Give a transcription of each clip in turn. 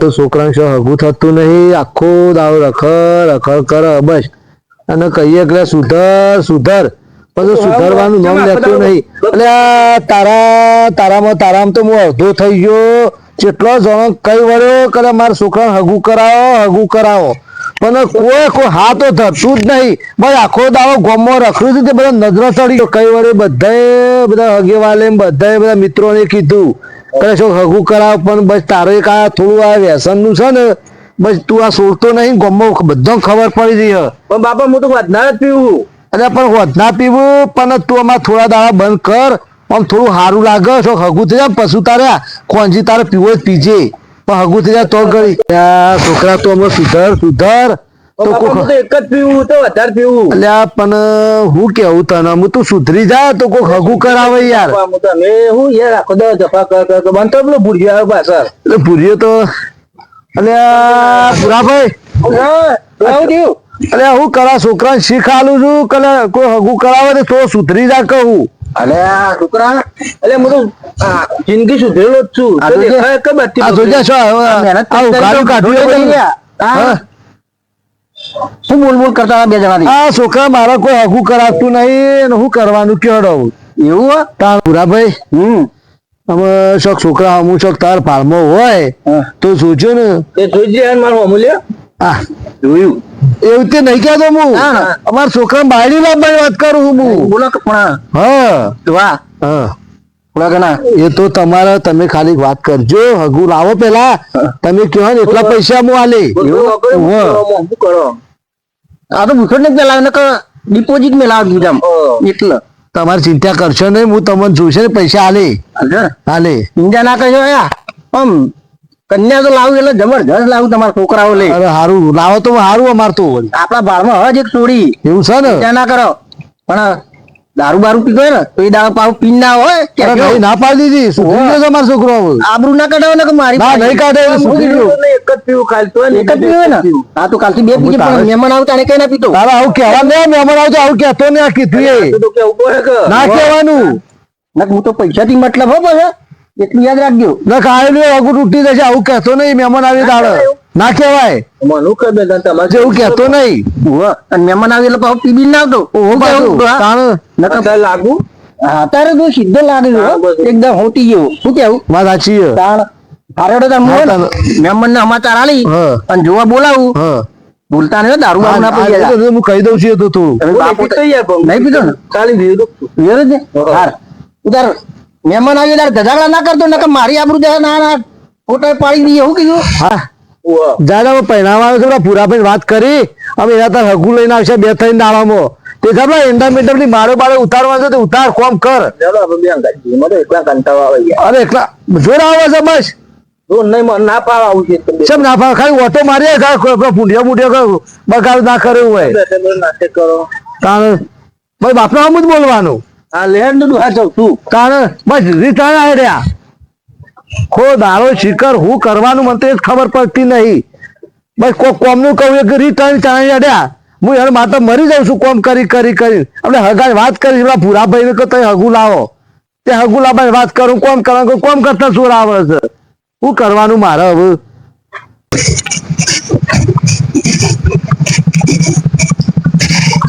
તો છોકરાને શું હગું થતું નહીં? આખો દાવ રખડ રખડ કર બસ. અને કહીએ કે સુધર સુધર. પણ સુધરવાનું નામ લેતું નહીં. એટલે તારા તારામાં તારામાં તો હું અડધો થઈ ગયો. જેટલો જણો કઈ વળ્યો કે મારા છોકરાને હગું કરાવો હગું કરાવો. પણ કોઈ કોઈ હા તો ધરતું જ નહીં. બસ આખો દાવો ગોમો રખડ્યું હતું તે બધા નજરો ચડી ગયો. કઈ વડે બધાએ બધા હગેવાલે બધાએ બધા મિત્રોને કીધું. કે હગું કરાવ પણ બસ તારો એક આ થોડું આ વ્યસનનું છે ને બસ તું આ સોડતો નહીં ગમો બધો ખબર પડી રહી પણ બાપા હું તો વધના જ પીવું. અરે પણ વધના પીવું પણ તું આમાં થોડા દાડા બંધ કર. આમ થોડું સારું લાગે છો હગું થઈ જાય પશુ તારે કોંજી તારે પીવો જ પીજે. પણ હગું થઈ જાય તો ગળી. છોકરા તો અમે સુધર સુધર. તો એક જ પીવું તો વધારે પીવું. અલ્યા પણ હું કેવું તને? હું તું સુધરી જા તો કોક હગું કરાવે યાર. બાપા, હું યાર આખો જફા કર કર તો પેલો આવ્યો પાછળ. એટલે ભૂરીએ તો અલ્યા પુરાભાઈ હા, કરા છોકરાને શીખાલું છું કલે કોઈ હગું કરાવે તો સુધરી જા કહું. અલે છોકરા એટલે હું તો જિંદગી સુધરેલો જ છું. આ તો આ આ મહેનત આ કરી ઉઘાડું કરી કાઢ્યું કરી બધું. રહ્યા. હા. હા. શું બોલ બોલ કરતા બે જણા આ છોકરા મારા કોઈ હગું કરાવતું નહીં હું કરવાનું કેડો એવું હો? તાર પુરાભાઈ હમ. અમે શોક છોકરા અમુ શોક તાર ફાર્મો હોય. તો જોજો ને. એ જોજે મારું અમૂલ્ય હા જોયું. એવું તે નહીં કહેતો હું. અમારા છોકરા બાયડી લાવવાની વાત કરું હું. બોલો પણ હા. વાહ. હા. ના એ તો તમારે તમે ખાલી વાત કરજો. હગુ લાવો પેલા. તમે કહો ને એટલા પૈસા હું આલે. આ તો ભૂખડ ને પેલા એને ડિપોઝિટ મેં લાવ દીધા એટલે. તમારે ચિંતા કરશો નહીં હું તમને જોઈશે ને પૈસા આલે. આલે. ચિંતા ના કરજો યા આમ કન્યા તો લાવું એટલે જબરજસ્ત લાવું તમારા છોકરાઓ લે. અરે સારું લાવો તો સારું અમાર તો. આપણા બારમાં હજ એક ચોરી એવું છે ને? ચિંતા ના કરો. પણ દારૂ બારૂ પીતો હોય ને તો એ દારૂ પાવ પી ના હોય કે ના પાડી દીધી. સુધરી ગયો તમારો છોકરો. આબરૂ ના કાઢાવે ને કે મારી ના, નહીં કાઢે, સુધરી ગયો. એક જ પીવું ખાલી તો એક જ પીવું ને? હા તો કાલથી બે પીજે પણ મહેમાન આવતા એને કઈ ના પીતો તારા આવું કહેવા નહીં મહેમાન આવતો આવું કહેતો ને આ કીધું તો ના કહેવાનું. ના હું તો પૈસા થી મતલબ હો પછી એટલું યાદ રાખજો. ના ખાયેલું એ હગું તૂટી જશે આવું કહેતો નહીં મહેમાન આવી તારે ના કહેવાય. મનુ કે બે તમારે જેવું કહેતો નહીં. અને મહેમાન આવે એટલે પાછો પીબી ના આવતો હું કેવું? તાણ નકર લાગુ? હા તારે તો સીધો લાગે છે, એકદમ હોટી ગયો શું કેવું? વાત સાચી છે. તાણ હારે તાર મોન મહેમાન ને સમાચાર આલી અને જોવા બોલાવું. બોલતા ભૂલતા નહીં દારૂ બારૂ ના પડી જાય હું કહી દઉં છું તો થોડું બાપુ નહીં પીધો ને? ભીડ વેર જ ને હાર. ઉધાર મહેમાન આવી તાર ધજાગડા ના કરતો નકર મારી આબરૂ ના ના ફોટો પાડી દઈએ હું કીધું? હા. જાણે અમે પહેરાવા આવ્યો છે પૂરા ભાઈ વાત કરી અમે એના તાર હગુ લઈને આવશે બે ત્રણ દાડામાં. તે ખબર એન્ડા મીટરની બારે બારે ઉતારવા છે તો ઉતાર કોમ કર. અરે એકલા જોર આવે છે બસ. ના પાવ કેમ ના ફાવે? ખાલી ઓટો મારીએ પૂંઢિયા મૂંઢિયા બગાડ ના કર્યું હોય. ભાઈ બાપના આમ જ બોલવાનું. આ લેન્ડનું તું. તાણ બસ આવી રહ્યા ખો દારો શિકર હું કરવાનું મને તો ખબર પડતી નહીં. બસ કોક કોમનું કહું એક રિટર્ન ચાણી અડ્યા. હું એને માતા મરી જાઉં છું કોમ કરી કરી કરી. આપણે હગાઈ વાત કરી પેલા ભૂરાભાઈ ને કે તમે હગુ લાવો. તે હગુ લાવવાની વાત કરું, કોમ કરવાનું કોમ કરતા શું આવે છે શું કરવાનું મારે હવે?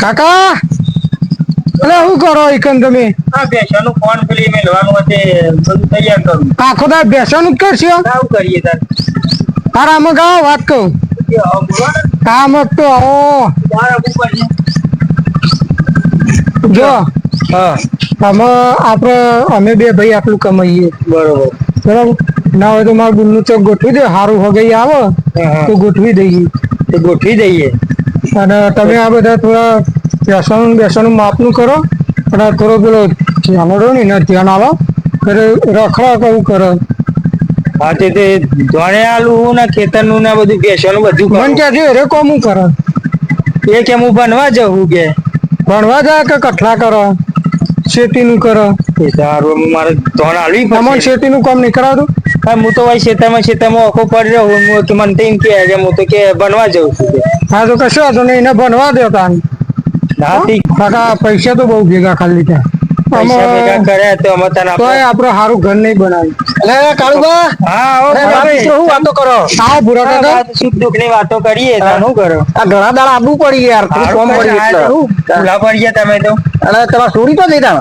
કાકા! અરે શું કરો એકન તમે આ બેસાનું ફોન પેલી મેળવાનું હશે બધું તૈયાર કરું. આખો દાર બેસવાનું જ કરશો? આવું કરીએ તાર. તારા આમાં ગાઓ વાત કહું. કામ તો આવો. જો. હા. અમે આપણે અમે બે ભાઈ આટલું કમાઈએ. બરોબર. બરાબર? ના હોય તો મારું ગુલ્લું ચોક ગોઠવી દે સારું હગઈ આવે. તો ગોઠવી દઈએ. તો ગોઠવી દઈએ. અને તમે આ બધા થોડા બેસવાનું બેસવાનું માપનું કરો. અને કરો પેલો ધ્યાન ને એને ધ્યાન આવો. ત્યારે રખડા કહું કરો. હા તે તે ધોણે આલું ને ખેતરનું ને બધું બેસવાનું બધું મન ક્યાં છે રે કોમું કરો? એ કેમ હું બનવા જવું કે? ભણવા જાય કે કઠલા કરો? શેતીનું કરો? એ સારું મારે ધોણ આલવી પડશે. શેતીનું કામ નહીં કરાવતું હા, હું તો ભાઈ ખેતરમાં ખેતરમાં આખો પડી રહ્યો હું કે મને તો એમ કે કે હું તો કે બનવા જઉં છું હા તો કશો હતું ને એને ભણવા દો તાન. કાકા પૈસા તો બહુ ભેગા ખાલી ત્યાં પૈસા કર્યા તો અમે તને તોય આપણે- આપણે સારું ઘર નહીં બનાવ્યું. અલે કાળુબા. હા આવો અરે ભુરાભાઈ. શું વાતો કરો? આવો ભૂરા કાકા. વાત સુખ દુઃખની વાતો કરીએ શું કરો? આ ઘણા દાડા આબુ પડી યાર. કોમ. તો ભૂલા પડી ગયા તમે તો. તમારા સોરી તો જઈ તા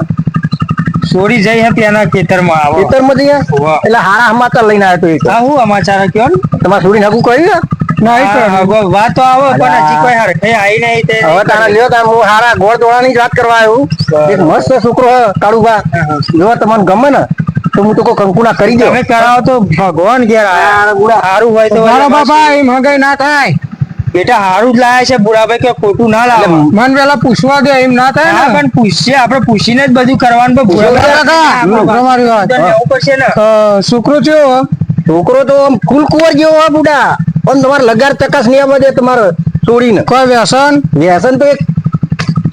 સોરી જઈ હતી એના ખેતરમાં આવો. ખેતરમાં જઈએ એટલે હારા સમાચાર લઈને આવ્યો તો હા હું અમાચાર કયો તમારા સોરી નાખું. હા, વાત તો આવે પણ હજી કોઈ હરખે આવી નહીં તે હવે તારા લ્યો તાર હું હારા ગોળ દોડાની જ વાત કરવા આવ્યો. એક મસ્ત છોકરો કાળુબા. જો તમને ગમે ને તો હું તો કંકુના કરી દો તમે કરાવો તો ભગવાન ઘેર હોય તો મારા બાપા એ હગાઈ ના થાય. બેટા સારું જ લાયા છે બુઢાભાઈ કે ખોટું ના લાવે મન પેલા પૂછવા દે એમ ના થાય ને પણ પૂછશે આપણે પૂછીને જ બધું કરવાનું. પણ હા, બાબા. વાત. ને છોકરો કેવો હે? છોકરો તો આમ ફૂલ કુંવર જેવો હોય બુડા. પણ તમારે લગાર ચકાસ નહીં આવવા દે તમારે છોડીને કોઈ વ્યસન? વ્યસન તો એક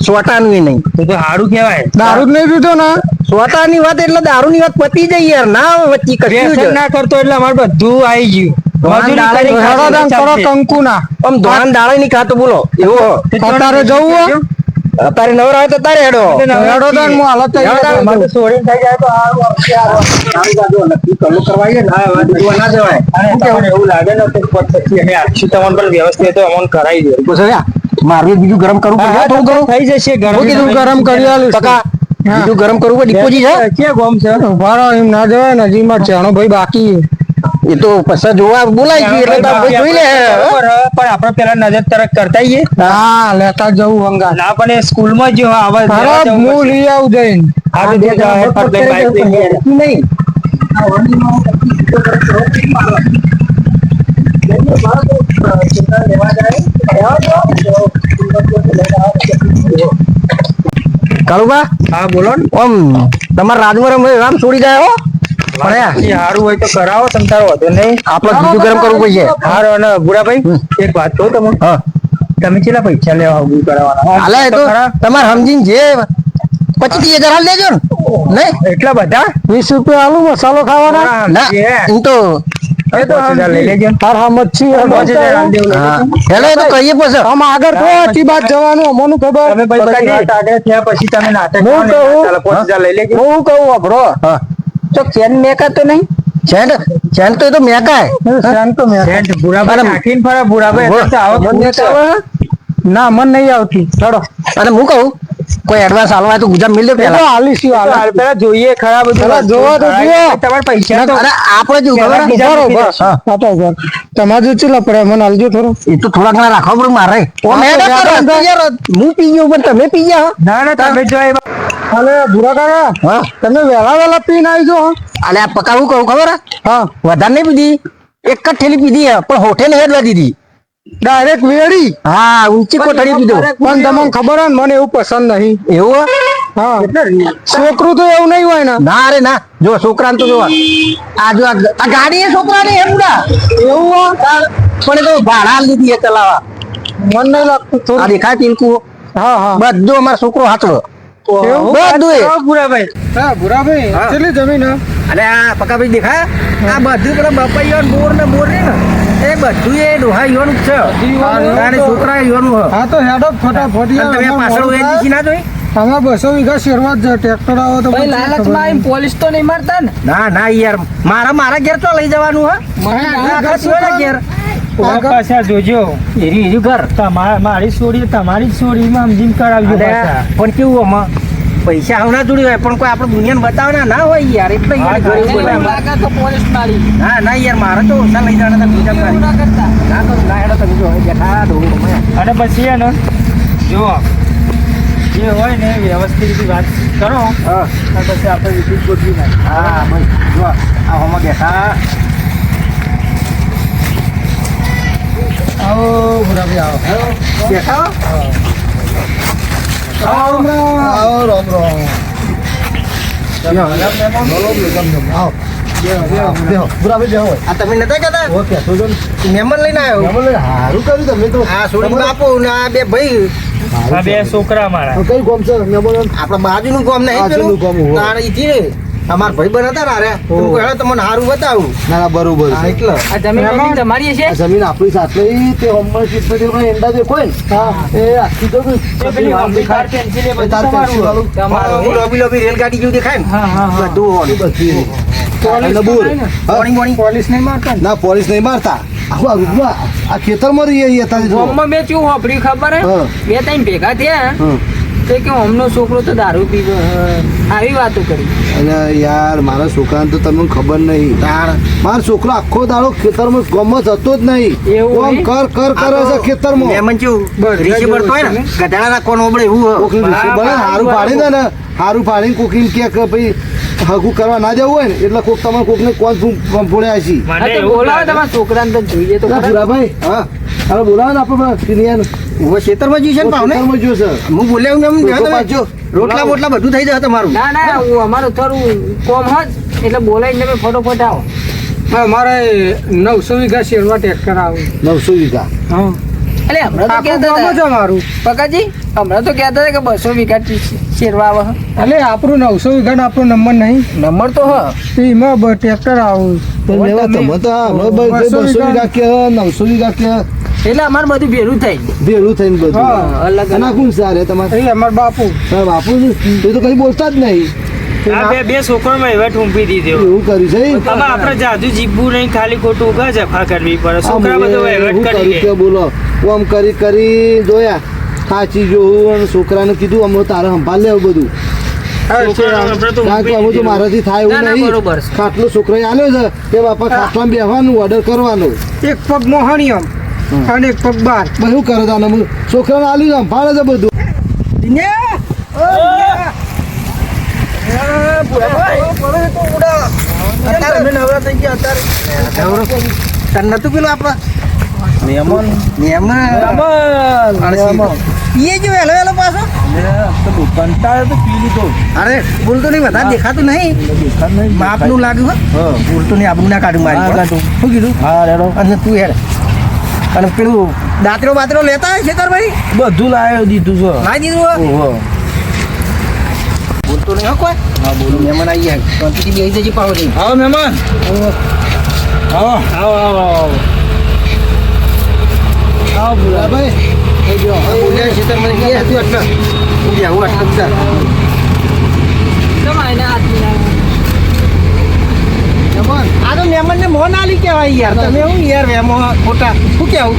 સોટાનું નહીં. તો તો કહેવાય. દારૂ જ નહીં પીતો ને? સોટાની વાત એટલે દારૂની વાત પતી જાય યાર. ના વચ્ચે કશું ના કરતો એટલે અમારે બધું આવી ગયું. ધોળાને દાળે નહીં ખાતો બોલો. એવો. અત્યારે જવું અત્યારે નવરા હોય તો તારે હેડો હેડો તો હું હાલત થઈ જાય. ગયો. સોરી થઈ જાય તો સારું આવશે, સારું આવશે. હા, વાત જોવા ના જવાય. અને એવું લાગે ને તો પછી અમે આખી તમને પણ વ્યવસ્થિત તો અમોન કરાવી દે તો સર, મારું બીજું ગરમ કરવું પડે થોડું ગરમ થઈ જશે ગરમ કીધું ગરમ કરી આલીશ. ટકા બીજું ગરમ કરવું પડે ડિપોઝિટ છે કે ગોમ છે ઊભા એમ ના જવાય નજીમાં ચાણો ભાઈ બાકી. એ તો પછી જોવા બોલાય છે એટલે જોઈ લે. પણ આપણે પેલા નજર તરક કરતા આઈએ. હા લેતા જવું હંગા ના પણ એ સ્કૂલમાં જ આવા અરે હું લઈ આવું જઈને. હા, તો જાય બાઈક નહીં. કાળુબા હા બોલો ને. ઓમ તમારા રાજમાં રમ રામ છોડી જાય હો? એ હોય તો કરાવો તમ તારો વાંધો નહીં. આપણે બીજું ગરમ કરવું પડશે. હારો અને બુઢાભાઈ એક વાત કહું તમને. હા. તમે કેટલા પૈસા લેવા ઉભું કરવાના? હાલે તો. તમારે સમજીને જે પચીસ ત્રીસ હજાર હાલ ને. એટલા બધા? વીસ રૂપિયા આલુ મસાલો ખાવાના? હા, ના. હું તો લેજો. હા લેજો. તમે તમે કહું. ચાલો તો ચેન મેકા તો નહીં? ચેન ચેન તો તો મેકાય. ચેન તો મેકા સેન્ટ ભૂરાભાઈ નાખીને ફરે ભૂરાભાઈ તો આવો. ના મન નહીં આવતી. ચડો અને હું કહું કોઈ એડવાન્સ હાલવા તો ગુજરાત મિલ પેલા હાલીશું હાલ પેલા જોઈએ ખરા બધું. જોવો તો જુઓ. દે. પૈસા તો અરે આપણે જો ખબર બરોબર. દે. હા. આતો ઘર તમારે પડે મને હાલજો થોડો. એ તો થોડા ઘણા રાખવા પડે મારે. હું પી ગયો પણ તમે પી ગયા. ના ના તમે જો એ અલે ભૂરા કાકા હા? તમે વહેલા વહેલા પીને આવી જો અલે આ પકાવું કહું ખબર હા? વધારે નહીં પીધી. એક જ થેલી પીધી હે, પણ હોઠે નહીં હેડવા દીધી ડાયરેક્ટ વેડી હા ઊંચી કોઠડી પીધો. પણ તમને ખબર હે મને એવું પસંદ નહીં. એવું હા? છોકરું તો એવું નહીં હોય ને. ના રે ના. જો છોકરાને તો જોવા આ જો આ ગાડી એ છોકરાની એમ ના એવું હો? પણ એ તો ભાડા લીધી હે ચલાવવા. મન નહીં લાગતું આ થોડું દેખાય પિંકુ હા હા. બધું અમારો છોકરો હાચવો? બધું એ હા ભૂરાભાઈ કેટલી જમીન હે? આ પકાભાઈ દેખાય? આ બધું પેલા બપાઈઓ બોર ને બોર ને. એ બધું એ ડોહા ઈવાનું છે. તારે તો. છોકરા ઈવાનું હા. તો હેડો ફટાફટ તમે પાછળ વેચી છી ના જોઈ? આમાં બસો વીઘા શેરવા જ જાય. ટ્રેક્ટર આવે તો પછી ખબર? નહીં. પોલીસ તો નહીં મારતા ને? ના ના યાર. મારા મારા ઘેર તો લઈ જવાનું હા. મારે ઘર પાછા જોજો. એરી એરી ઘર. તમારા મારી છોડી તમારી છોડીમાં સમજીને કરાવજો પણ કેવું આમાં? પૈસા હમણાં જોડી હોય પણ કોઈ આપણે દુનિયાને બતાવવાના ના હોય યાર. એટલે યાર હા, ગરીબ. ના ના યાર મારે તો ઓછા લઈ જવાના બીજા. ના તો ના હેડો તમે જો બેઠા રમાયા. અને પછી હે ને જો જે હોય ને વ્યવસ્થિત રીતે વાત કરો. હા. અને પછી આપણે વિદ્યુત ગોઠવી નાખ હા ભાઈ જો આ હોમાં બેઠા. રામ રામ તમે નતા કહેતા મહેમાન લઈને આવ્યો આ છોડી આપો ને આ બે ભાઈ આ બે છોકરા મારા આપણા બાજુનું ગામ નહીં બાજુનું ગામ, પેલું હોવે. ઈથી અમાર ભાઈ બન હતા ને હું કહ્યું તમને હારું બતાવું. ના ના બરોબર છે. એટલે. આ જમીન જમીન તમારી છે આ જમીન આપણી સાથે તે હોમવર્ક શીટ પર એંડા જે કોઈ હા. એ આખી તો એ પેલી નામ મમ્મી પેન્સિલ એ બધું તમારું તમારું હું લોબી લોબી રેલગાડી જેવું દેખાય ને હા હા બધું હોય. બધી. પોલીસ નહીં મારતા ના? પોલીસ નહીં મારતા. આખું આ રૂપમાં આ ખેતરમાં રહીએ. ગામમાં મેં કેવું વાપર્યું ખબર હે? બે ત્રણ ભેગા થયા. તો કે અમનો છોકરો તો દારૂ પીવો આવી વાતો કરી. અરે યાર મારા છોકરાને તો તમને ખબર નહીં. મારો છોકરો આખો દાડો ખેતરમાં ગમત હતો જ નહીં. એવું? કર કર કરે છે ખેતરમાં. હોય ને ઓબળે એવું હારું પાડી દે ને હારું પાડીને કોકીને કે ભાઈ હગું કરવા ના જવું હોય ને એટલે કોક તમારે કોકને કોણ ભોળ્યા તો બોલાવો તમારા છોકરાને તો જોઈએ તો ના ખરા. હા. બોલાવો ને આપણે સિનિયર હું ખેતરમાં છે ને પાવ ને ખેતરમાં જોશે હું બોલ્યા એમ તો એમ તમે. રોટલા બોટલા બધું થઈ જશે તમારું. ના ના હું? અમારું થોડું કોમ જ એટલે બોલાવીને તમે ફટોફટ આવો. હા, મારે નવસો વીઘા શેરવા ટ્રેક્ટર આવે. નવસો વીઘા. હા. એટલે હમણાં તો કહેતા હતા અમારું? પકાજી હમણાં તો કહેતા હતા કે બસો વીઘા શેરવા આવે. હે. એટલે આપણું નવસો વીઘા આપણો નંબર નહીં. નંબર તો હ. એમાં બ- ટ્રેક્ટર આવું. તો લેવા તો હા, બસો વીઘા. કે નવસો વીઘા કે એટલે અમારે બધું ભેરું થાય. ભેરું થઈને બધું. અલગ અને કોણ સારે તમારે? એ અમારા બાપુ. બાપુ એ તો કઈ બોલતા જ નહીં. આ બે બે છોકરામાં એવા ઠૂંપી દીધો. એવું કર્યું છે? હવે આપણે જાદુ જીવવું નહીં ખાલી ખોટું ઉગા જફા કરવી પડે. છોકરા બધો વહીવટ કરી કે બોલો આમ કરી કરી જોયા. સાચી જોવું અને છોકરાને કીધું અમે તારે સંભાળ લેવું બધું. દીધો. મારાથી થાય એવું બરોબર નહીં. ખાટલો આલ્યો છે કે બાપા ખાટલામાં બેહવાનું ઓર્ડર કરવાનો. એક પગ મોહણીયમ અને એક પગ બાર. બધું કરે અને છોકરાને આલ્યું છે સંભાળે છે બધું. તને નતું પેલું આપડે મહેમાન મહેમાન પીએ જો વહેલો વહેલો પાછો? અરે બોલતો નહીં બધા દેખાતું નહીં. માપનું લાગ્યું હો. બોલતો નહીં આબુ ના કાઢું મારી પર. શું કીધું? અને તું હેર અને પેલું દાતરો બાતરો લેતા હોય છેતરભાઈ બધું લાવ્યો દીધું છે. લાવી દીધું હો. બોલતો નહીં હો કોઈ. હા બોલું. મહેમાન આવી ગયા. શાંતિથી બેસી જજે પાવો જઈ આવો મહેમાન. આવો આવો આવો આવો. હા બોલા. બોલ્યા છેતરભાઈ ગયા તું એટલે હું બેહું એટલે. આ તો મહેમાન ને મોન આલી કહેવાય યાર તમે હું યાર વેમો ખોટા શું કેવું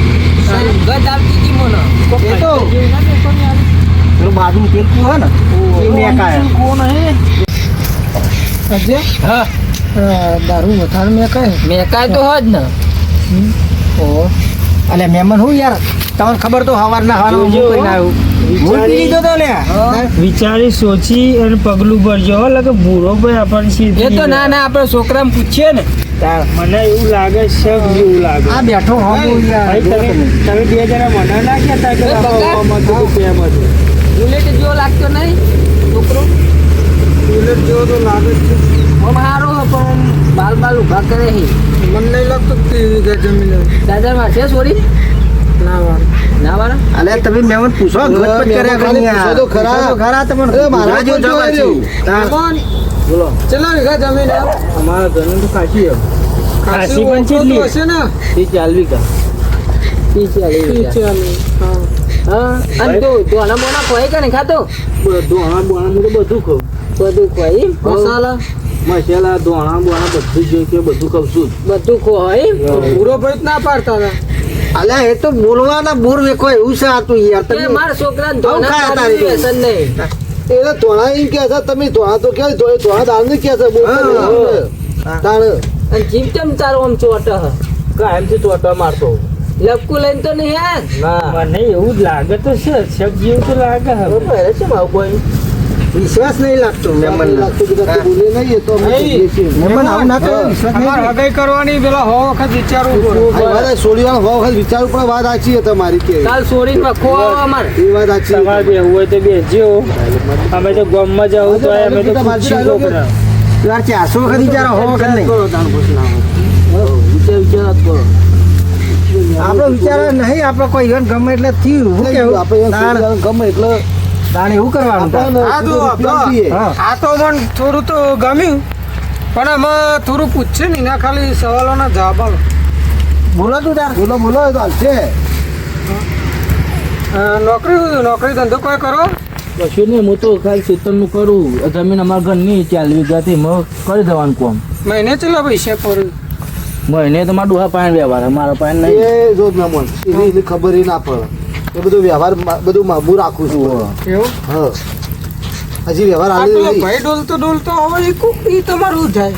ગત આવતી હતી મને. એ તો. પેલું બાજુ પેલું હોય ને એ મેકાય કોણ હે અજય હા દારૂ વધારે મેં કહે મેકાય તો હજ ને ઓહો અલે મેમન હું યાર તમને ખબર તો સવારના ના હવાર હું. કરીને આવ્યો. હું પી લીધો તો લે. વિચારી સોચી અને પગલું ભરજો હો કે ભૂરો ભાઈ આપણને સીધી એ તો ના ના આપણે છોકરાને પૂછીએ ને. મને એવું લાગે છે જેવું લાગે. આ બેઠો ભાઈ તમે તમે બે જણા મને ના કહેતા કે પ્રેમ હતું. બુલેટ જેવો લાગતો નહીં છોકરો? બુલેટ જેવો તો લાગે જ છે આમ સારો પણ બાલ બાલ ઊભા કરે છે મને નહીં લાગતું કે જમીન. દાદા માં છે સોરી? અલે તમે મહેમાન પૂછો હવે કર્યા કરી પૂછો તો ખરા. ખરા તમને મારા જેવો જવાબ છે. તાર. કોણ કેટલા વીઘા જમીન અમારા ઘરનું તો ખાસી એમ પણ ઓછો હશે ને? એ ચાલવી કા ત્રીસ ચાલીસ ત્રીસ વીઘા. હા. હા અને તો દોણા બોણા ખોય કે ખાતો? ધોણા બોણા હું તો બધું ખાઉં. બધું ખોય મસાલા? મસાલા ધોણા બોણા બધું જે કે બધું ખાઉં છું બધું ખોય એમ? પૂરો ભાઈ ના પાડતા હતા. અલે એ તો બોલવાના બોર વેખો એવું છે આ તું યાર. તમે મારા છોકરાને ધોણા કાઢવું તારી વ્યસન નહીં. એને ધોળા એમ કે છે તમે ધોળા તો કે ધોળા દાળ ને કે છે. નહીં. તાણ અને જીમ તેમ તારો આમ ચોટ? હ કાયમથી ટોટા મારતો લપકું લઈને તો નહીં યાર ના. મને એવું જ લાગે તો છે સબ જેવું તો લાગે હવે. બરાબર છે મારું કોઈ વિશ્વાસ નહીં લાગતો. મહેમાન બોલે નહીં તો. મહેમાન આવું ના કરે વિશ્વાસ નહીં હૃદય કરવાની પેલા હો વખત વિચારવું પડે. સોળી વાત? હો વખત વિચારવું પણ વાત સાચી છે તમારી કે. કાલ સોળી વખો અમારે. એ વાત સાચી તમારે બે હોય તો બેસજો. અમે તો ગામમાં જવું તો અમે તો પૂછ્યું છોકરા યાર ચારસો વખત વિચારો હો વખત નહીં. પછી. વિચાર વિચાર કરો. આપણો વિચાર નહીં આપણે કોઈ ઇવન ગમે એટલે થયું. શું કેવું? આપણે ગમે એટલે તાણ એવું કરવાનું આ તો હા. આ તો પણ થોડું તો ગમ્યું પણ આમાં થોડું પૂછશે ને એના ખાલી સવાલોના જવાબ આલો. બોલો તું તાર. બોલો બોલો તો હાલશે નોકરી નોકરી ધંધો કોઈ કરો? કશું નહીં હું તો ખાલી ખેતરનું કરું. જમીન અમારા ઘરની ચાલવી વીઘાથી મેં કરી દેવાનું કોમ. મહિને ચલો પૈસા પર મહિને તો મારા ડોહા પાણી વ્યવહાર મારા પાણી નહીં. એ જો ખબર એ ના પડે. એ બધો વ્યવહાર બધું હું રાખું છું એવું? હા. હજી વ્યવહાર આ હાલે ભાઈ ડોલતો ડોલતો હવે એ તમારું જાય.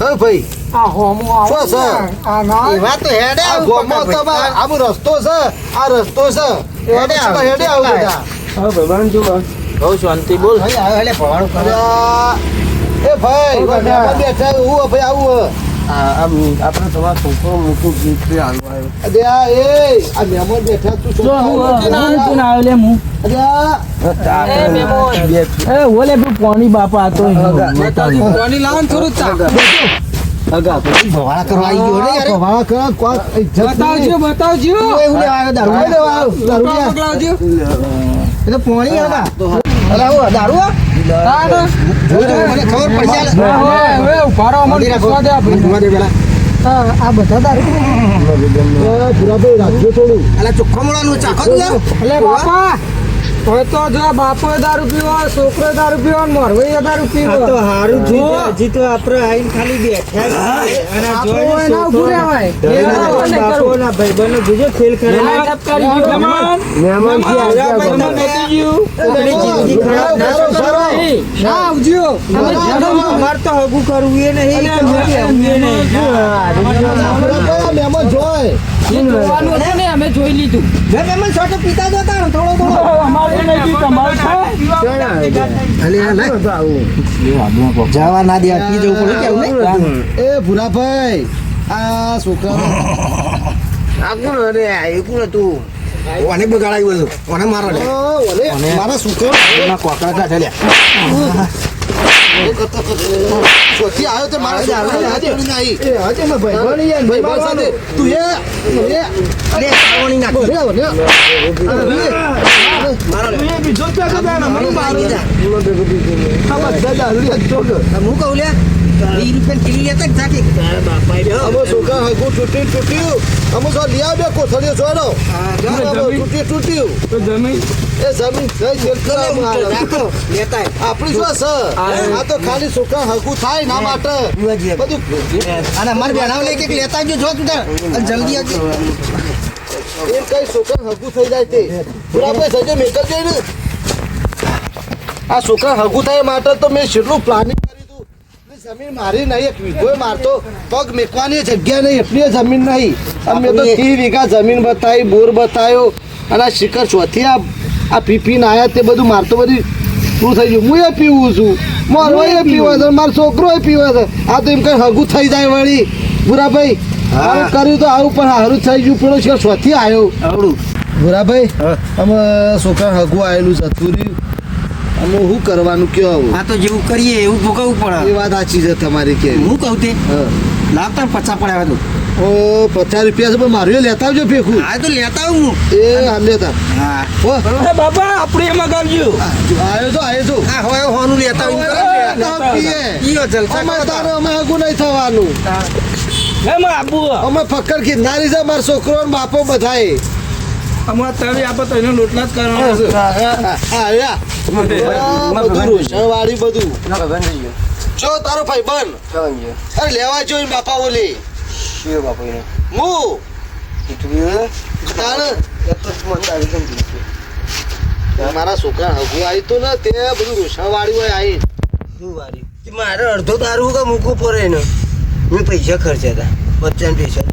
હા ભાઈ. આ હોમો આવો છે? આ ના? એવા તો હેડે આ આવું તો આમ રસ્તો છે. આ રસ્તો છે. હેડે એવા હેડે આવું બધા. હા ભગવાન જો બહુ શાંતિ બોલ. ભાઈ આવે કરે. એ ભાઈ બેઠા હું ભાઈ આવું હે. આપણે તમારા છોકરો મૂકું ગીત હાલવા અલ્યા, એ આ મહેમાન બેઠા તું જો હું મૂકીને હું આવ્યા. કોણ આવે લે હું. અલ્યા, એ મેમોન. એ ઓલે પેલું પાણી બાપા હતો પાણી લાવો થોડું ચા અગા ભવાડા કરવા આવી ગયો ને યાર. ભવાળા કરવા કોણ? બતાવજો બતાવજો. એવું લેવા આવ્યો દારૂ લેવા આવ, દારૂ પકડાવજો. એ તો પોણી અરે દારૂ આ? બધા રાખજો થોડું અલા ચોખ્ખો મળવાનું ચાખો તું બાપા. હવે તો જો બાપો દારૂ પીવો છોકરો દારૂ પીવો ને દારૂ પીવો. હારું હજી તો આપણે આઈને ખાલી હોય ના કરવું. ભાઈબંધો જોજો ખેલ કરે. મહેમાનથી આવ્યા ભાઈ જિંદગી ખરાબ ના સારો, સારો. ના આવજો. અમાર તો હગું કરવું એ નહીં. મહેમાન જોય જોવાનું હતું ને અમે જોઈ લીધું. બે મહેમાન છોટો પીતા જ હતા ને થોડો થોડો. અમારે નહીં તમારે જવા ના દે પી જવું પડે કેવું એ ભૂરાભાઈ આ છોકરા. આ કોણ અરે આ કોણ હતું? કોને બગાડાયું બધું. કોને મારો લે. મારા છોકરો. કોકડા કાઢે લે. ચોથી આવ્યો તે મારા આજે, આજે, આજે. છોકરા નહીં એ આજે મેં ભાઈબંધ યાર, ભાઈ બસ સાથે તું એ એ લે પાણી નાખી લે, લે. મારો લે બીજો જ પેલો દાડો, મને મારો. આ બધા દારૂડિયા જ છો કે. હું કહું લે આપણી શું છે? આ તો ખાલી છોકરા હગું થાય ના માટે. બધું અને અમારે બેનાવ કે લેતા જો તું જલ્દી આવજો. કઈ છોકરા હગું થઈ જાય તે. બરાબર સજે મેકલ જઈ આ છોકરા હગું થાય માટે તો મેં છેલ્લું પ્લાનિંગ જમીન મારી નહીં એક વીઘો મારતો. પગ મેકવાની જગ્યા નહીં એટલી જમીન નહીં. અમે તો ત્રીસ વીઘા જમીન બતાવી બોર બતાવ્યો. અને આ શિખર ચોથી આ આ પીપીને આયા તે બધું મારતો બધી પૂરું થઈ ગયું? હું એ પીવું છું. મારો એ પીવે છે મારો છોકરો એ પીવે છે. આ તો એમ કઈ હગું થઈ જાય વળી. બુરાભાઈ આવું કર્યું તો આવું પણ સારું થઈ ગયું. પેલો શિખર ચોથી આવ્યો આવડું. બુરાભાઈ અમે છોકરા હગું આવેલું જતું રહ્યું. અમે શું કરવાનું કયો આવું? આ તો જેવું કરીએ એવું ભોગવવું એ પડે વાત સાચી છે તમારી કે. હું કહું તે? હા. લાવતા પચા પડ્યા તો. ઓ પચાસ રૂપિયા છે પણ મારું લેતા આવજો ભેખું. આ તો લેતા આવું હું. એ હા લેતા. હા. હો બાપા આપણે એમાં ગાવજો આવ્યો છો આવ્યો છો. હા હોય હોનું લેતા આવું. પીએ. ઈયો જલસા અમે હગું નહીં થવાનું. અમે ફક્કર ખીધનારી છે મારો છોકરો બાપો બધાય અમારે તવી આપો તો એનો લોટલા જ કરવાનો છે. હા, હા, હા, આવ્યા. આ બધું રોષણવાળી બધું. જો તારો ભાઈ બન. અરે લેવા જો બાપા ઓલી. મારા છોકરા હગું આવી તું ને તે બધું રોષણવાળી હોય આવી મારે અડધો દારૂ કે મૂકવું પડે ને મેં પૈસા ખર્ચ્યા હતા બચ્ચાને પૈસા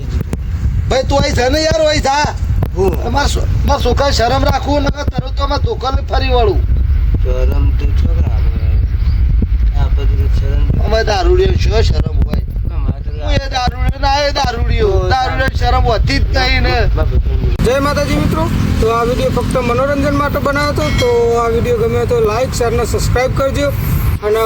ભાઈ તું અહીં જા ને યાર અહીં જા. હું મારા છોકરા શરમ રાખવું નકર તરત તો અમારા દુકાન ફરી વળું. શરમ તો છોકરા અમે દારૂડિયો છો શરમ હોય. દારૂડિયો ના એ દારૂડિયો. દારૂડિયો શરમ હોતી જ નહીં ને. જય માતાજી મિત્રો. તો આ વીડિયો ફક્ત મનોરંજન માટે બનાવ્યો હતો. તો આ વીડિયો ગમે તો લાઈક શેર ને સબસ્ક્રાઈબ કરજો. અને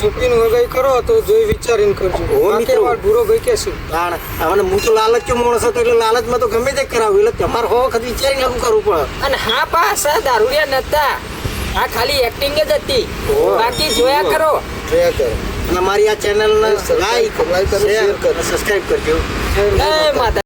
સુપીન વગાઈ કરો તો જોઈ વિચારીને કરજો. બાકી અમારો ભૂરો ભાઈ કે શું અને હવે હું તો લાલચ માણસ હતો એટલે લાલચમાં તો ગમે તે કરાવું. એટલે તમારે હો વખત વિચારીને શું કરવું પડે. અને હા પાછા દારૂડિયા નતા. આ ખાલી એક્ટિંગ જ હતી. બાકી જોયા કરો. જોયા કરો. અને મારી આ ચેનલને લાઈક શેર કરો સબસ્ક્રાઇબ કરજો. જય માતા